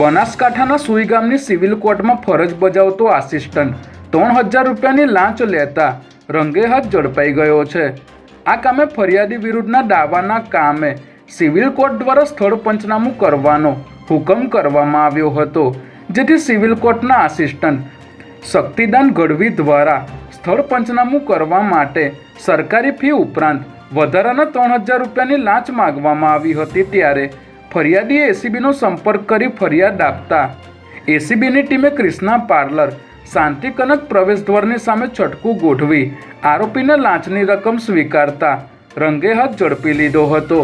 બનાસકાંઠાના સુઈ ગામની સિવિલ કોર્ટમાં ફરજ બજાવતો આસિસ્ટન્ટ. ત્રણ હજાર રૂપિયાની લાંચ લેતા રંગે હાથ ઝડપાઈ ગયો છે. આ કામે ફરિયાદી વિરુદ્ધના દાવાના કામે સિવિલ કોર્ટ દ્વારા સ્થળ પંચનામું કરવાનો હુકમ કરવામાં આવ્યો હતો, જેથી સિવિલ કોર્ટના આસિસ્ટન્ટ શક્તિદાન ગઢવી દ્વારા સ્થળ પંચનામું કરવા માટે સરકારી ફી ઉપરાંત વધારાના ત્રણ હજાર રૂપિયાની લાંચ માગવામાં આવી હતી ત્યારે ફરિયાદીએ એસીબીનો સંપર્ક કરી ફરિયાદ આપતા. એસીબીની ટીમે ક્રિષ્ના પાર્લર, શાંતિકનક પ્રવેશદ્વારની સામે છટકું ગોઠવી આરોપીને લાંચની રકમ સ્વીકારતા રંગે હાથ ઝડપી લીધો હતો.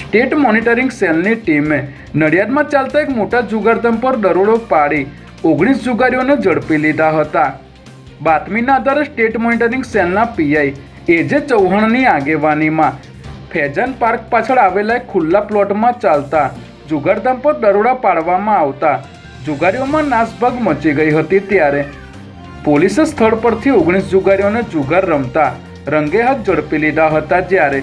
સ્ટેટ મોનિટરિંગ સેલની ટીમે નડિયાદમાં ચાલતા એક મોટા જુગારધમ પર દરોડો પાડી ઓગણીસ જુગારીઓને ઝડપી લીધા હતા. બાતમીના આધારે સ્ટેટ મોનિટરિંગ સેલના પીઆઈ એજે ચૌહાણની આગેવાનીમાં ફેજન પાર્ક પાછળ આવેલા ખુલ્લા પ્લોટમાં ચાલતા જુગારધામ પર દરોડા પાડવામાં આવતા જુગારીઓમાં નાસભાગ મચી ગઈ હતી ત્યારે પોલીસે સ્થળ પરથી ઓગણીસ જુગારીઓને જુગાર રમતા રંગે હાથ ઝડપી લીધા હતા જ્યારે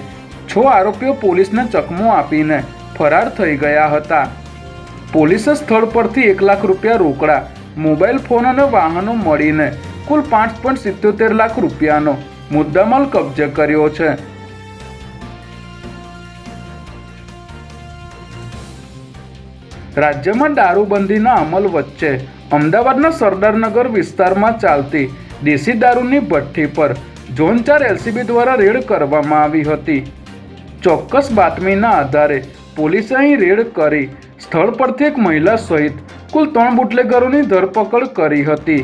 છ આરોપીઓ પોલીસને ચકમો આપીને ફરાર થઈ ગયા હતા. પોલીસે સ્થળ પરથી એક લાખ રૂપિયા રોકડા, મોબાઈલ ફોન અને વાહનો મળીને કુલ પાંચ પોઈન્ટ સિત્યોતેર લાખ રૂપિયાનો મુદ્દામાલ કબજે કર્યો છે. રાજ્યમાં દારૂબંધીના અમલ વચ્ચે અમદાવાદના સરદારનગર વિસ્તારમાં ચાલતી દેશી દારૂની ભઠ્ઠી પર ઝોન ચાર એલસીબી દ્વારા રેડ કરવામાં આવી હતી. ચોક્કસ બાતમીના આધારે પોલીસે અહીં રેડ કરી સ્થળ પરથી એક મહિલા સહિત કુલ ત્રણ બુટલેગરોની ધરપકડ કરી હતી.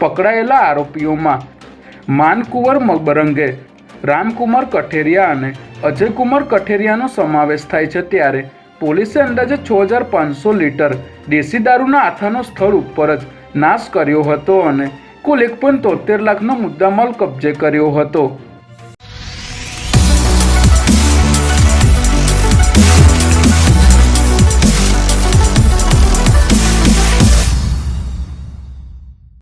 પકડાયેલા આરોપીઓમાં માનકુંવર મબરંગે રામકુમાર કઠેરિયા અને અજયકુમાર કઠેરિયાનો સમાવેશ થાય છે ત્યારે પોલીસે અંદાજે છ હજાર પાંચસો લીટર દેશી દારૂના આથાનો સ્થળ ઉપર જ નાશ કર્યો હતો અને કુલ એક પોઈન્ટ તોતેર લાખનો મુદ્દામાલ કબજે કર્યો હતો.